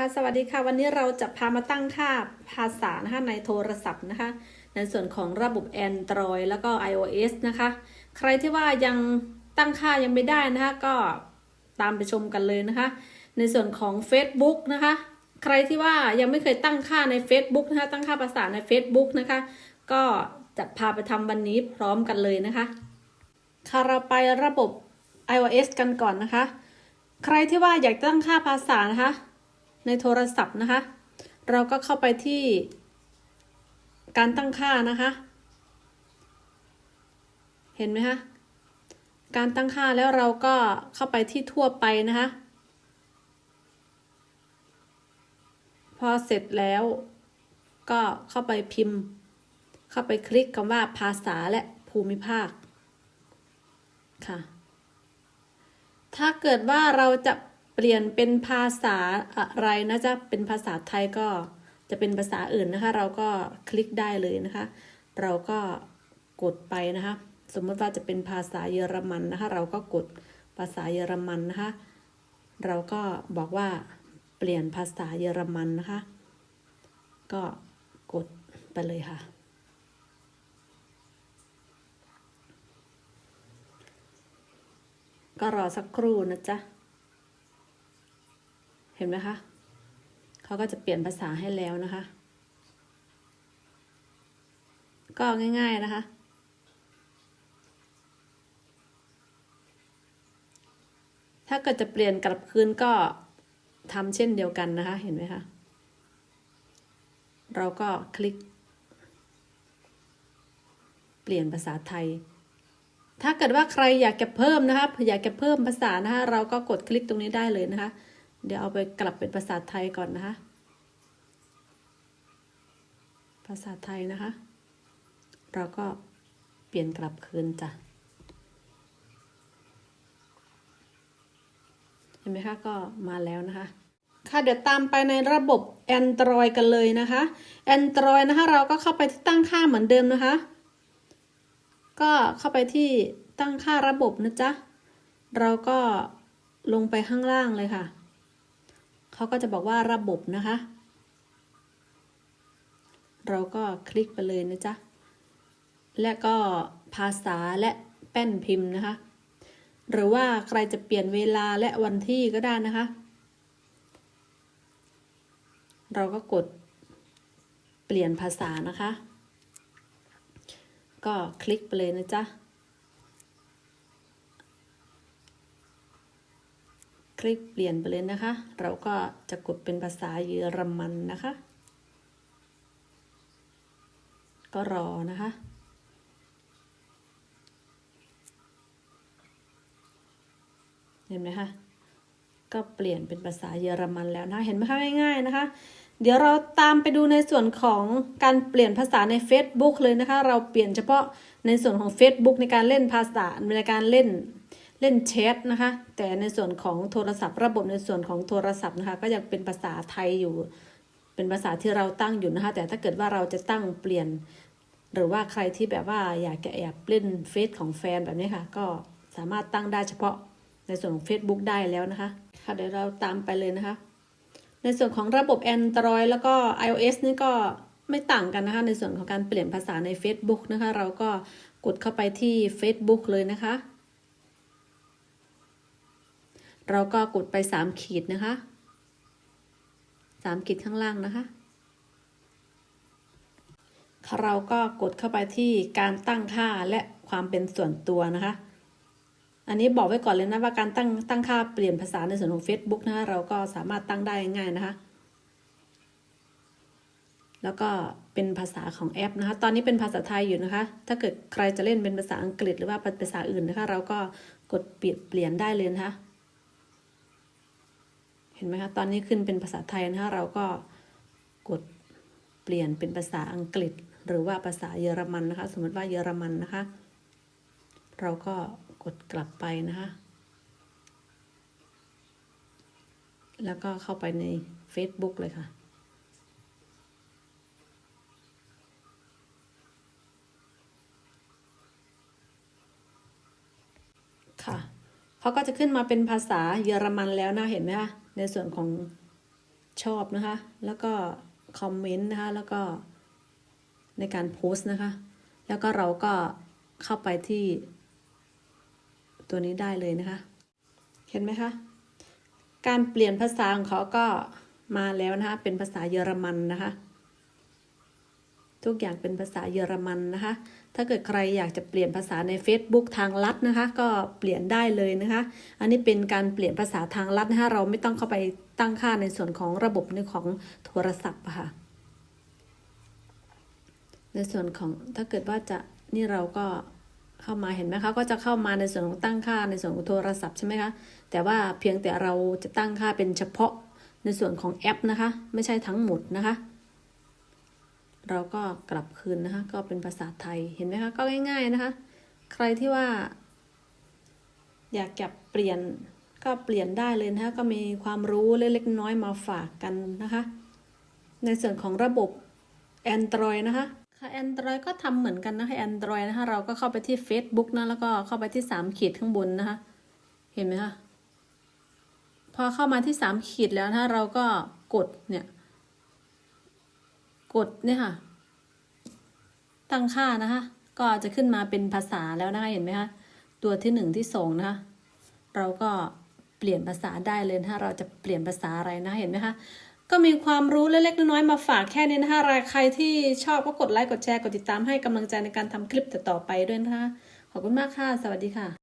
ค่ะสวัสดีค่ะ วันนี้เราจะพามาตั้งค่าภาษานะคะในโทรศัพท์นะคะ ในส่วนของระบบ Android แล้วก็ iOS นะคะ ใครที่ว่ายังตั้งค่ายังไม่ได้นะคะ ก็ตามไปชมกันเลยนะคะ ในส่วนของ Facebook นะคะ ใครที่ว่ายังไม่เคยตั้งค่าใน Facebook นะคะ ตั้งค่าภาษาใน Facebook นะคะ ก็จะพาไปทำวันนี้พร้อมกันเลยนะคะค่ะเราไประบบ iOS กันก่อนนะคะ ใครที่ว่าอยากตั้งค่าภาษานะคะ ในโทรศัพท์นะคะ เราก็เข้าไปที่การตั้งค่านะคะ เห็นไหมคะ การตั้งค่าแล้วเราก็เข้าไปที่ทั่วไปนะคะ พอเสร็จแล้วก็เข้าไปพิมพ์ เข้าไปคลิกคำว่าภาษาและภูมิภาคค่ะ ถ้าเกิดว่าเราจะ เปลี่ยนเป็นภาษาอะไรนะจ๊ะ เป็นภาษาไทยก็จะเป็นภาษาอื่นนะคะ เราก็คลิกได้เลยนะคะ เราก็กดไปนะคะ สมมติว่าจะเป็นภาษาเยอรมันนะคะ เราก็กดภาษาเยอรมันนะคะ เราก็บอกว่าเปลี่ยนภาษาเยอรมันนะคะ ก็กดไปเลยค่ะ ก็รอสักครู่นะจ๊ะ เห็นไหมคะเขาก็จะเปลี่ยนภาษาให้แล้วนะคะ ก็ง่าย ๆนะคะ ถ้าเกิดจะเปลี่ยนกลับคืนก็ทำเช่นเดียวกันนะคะ เห็นไหมคะเราก็คลิก เปลี่ยนภาษาไทย ถ้าเกิดว่าใครอยากจะเพิ่มนะคะอยากจะเพิ่มภาษานะคะเราก็กดคลิกตรงนี้ได้เลยนะคะ เดี๋ยวเอาไปกลับเป็นภาษาไทยก่อนนะคะ ภาษาไทยนะคะ เราก็เปลี่ยนกลับคืนจ้ะ เห็นไหมคะ ก็มาแล้วนะคะ ค่ะ เดี๋ยวตามไปในระบบ Android กันเลยนะคะ Android นะคะ เราก็เข้าไปที่ตั้งค่าเหมือนเดิมนะคะ ก็เข้าไปที่ตั้งค่าระบบนะจ๊ะ เราก็ลงไปข้างล่างเลยค่ะ เขาก็จะบอกว่าระบบนะคะ เราก็คลิกไปเลยนะจ๊ะ และก็ภาษาและแป้นพิมพ์นะคะ หรือว่าใครจะเปลี่ยนเวลาและวันที่ก็ได้นะคะ เราก็กดเปลี่ยนภาษานะคะ ก็คลิกไปเลยนะจ๊ะ คลิกเปลี่ยนไปเลยนะคะ เราก็จะกดเป็นภาษาเยอรมันนะคะ ก็รอนะคะ เห็นไหมคะ ก็เปลี่ยนเป็นภาษาเยอรมันแล้วนะ เห็นไหมคะง่ายๆนะคะ เดี๋ยวเราตามไปดูในส่วนของการเปลี่ยนภาษาใน Facebook เลยนะคะ เราเปลี่ยนเฉพาะในส่วนของ Facebook ในการเล่นภาษาในการเล่น เล่นแชทนะคะ แต่ในส่วนของโทรศัพท์ ระบบในส่วนของโทรศัพท์นะคะ ก็ยังเป็นภาษาไทยอยู่ เป็นภาษาที่เราตั้งอยู่นะคะ แต่ถ้าเกิดว่าเราจะตั้งเปลี่ยน หรือว่าใครที่แบบว่าอยากจะแอบเล่นเฟซของแฟนแบบนี้ค่ะ ก็สามารถตั้งได้เฉพาะในส่วนของ Facebook ได้แล้วนะคะ ค่ะเดี๋ยวเราตามไปเลยนะคะ ในส่วนของระบบ Android แล้วก็ iOS นี่ก็ไม่ต่างกันนะคะ ในส่วนของการเปลี่ยนภาษาใน Facebook นะคะ เราก็กดเข้าไปที่ Facebook เลยนะคะ เราก็กดไป3ขีดนะคะ3ขีดข้างล่างนะคะ เราก็กดเข้าไปที่การตั้งค่าและความเป็นส่วนตัวนะคะ อันนี้บอกไว้ก่อนเลยนะว่าการตั้งตั้งค่าเปลี่ยนภาษาในส่วนของ Facebook นะคะเราก็สามารถตั้งได้ง่ายนะคะ แล้วก็เป็นภาษาของแอปนะคะ ตอนนี้เป็นภาษาไทยอยู่นะคะ ถ้าเกิดใครจะเล่นเป็นภาษาอังกฤษหรือว่าภาษาอื่นนะคะ เราก็กดเปลี่ยนเปลี่ยนได้เลยนะคะ เห็นไหมคะตอนนี้ขึ้นเป็นภาษาไทยนะคะเราก็กดเปลี่ยนเป็นภาษาอังกฤษ หรือว่าภาษาเยอรมันนะคะ สมมติว่าเยอรมันนะคะ เราก็กดกลับไปนะคะ แล้วก็เข้าไปใน Facebook เลยค่ะค่ะ เขาก็จะขึ้นมาเป็นภาษาเยอรมันแล้วนะเห็นไหมคะในส่วนของชอบนะคะ แล้วก็คอมเมนต์นะคะ แล้วก็ในการโพสต์นะคะ แล้วก็เราก็เข้าไปที่ตัวนี้ได้เลยนะคะ เห็นไหมคะ การเปลี่ยนภาษาของเขาก็มาแล้วนะคะ เป็นภาษาเยอรมันนะคะ ทุกอย่างเป็นภาษาเยอรมันนะคะ ถ้าเกิดใครอยากจะเปลี่ยนภาษาใน Facebook ทางลัดนะคะ ก็เปลี่ยนได้เลยนะคะ อันนี้เป็นการเปลี่ยนภาษาทางลัดนะคะเราไม่ต้องเข้าไปตั้งค่าในส่วนของระบบในของโทรศัพท์ค่ะ ในส่วนของถ้าเกิดว่าจะนี่เราก็เข้ามาเห็นไหมคะก็จะเข้ามาในส่วนของตั้งค่าในส่วนของโทรศัพท์ใช่ไหมคะแต่ว่าเพียงแต่เราจะตั้งค่าเป็นเฉพาะในส่วนของแอปนะคะ ไม่ใช่ทั้งหมดนะคะ เราก็กลับคืนนะคะ ก็เป็นภาษาไทยเห็นไหมคะ ก็ง่าย ๆนะคะ ใครที่ว่า อยากจะเปลี่ยนก็เปลี่ยนได้เลยนะคะ ก็มีความรู้เล็กๆน้อยมาฝากกันนะคะ ในส่วนของระบบ Android นะคะค่ะ Android ก็ทำเหมือนกันนะคะ Android นะคะ เราก็เข้าไปที่ Facebook นะ แล้วก็เข้าไปที่ 3 ขีดข้างบนนะคะ เห็นไหมคะ พอเข้ามาที่ 3 ขีดแล้วนะคะเราก็กดเนี่ย กดเนี่ยค่ะ ตั้งค่านะคะ ก็จะขึ้นมาเป็นภาษาแล้วนะคะเห็นไหมคะตัวที่หนึ่งที่สองนะคะเราก็เปลี่ยนภาษาได้เลยนะคะเราจะเปลี่ยนภาษาอะไรนะะเห็นไหมคะก็มีความรู้เล็กๆน้อยๆมาฝากแค่นี้นะคะใครที่ชอบก็กดไลค์กดแชร์กดติดตามให้กำลังใจในการทำคลิปต่อๆไปด้วยนะคะขอบคุณมากค่ะ สวัสดีค่ะ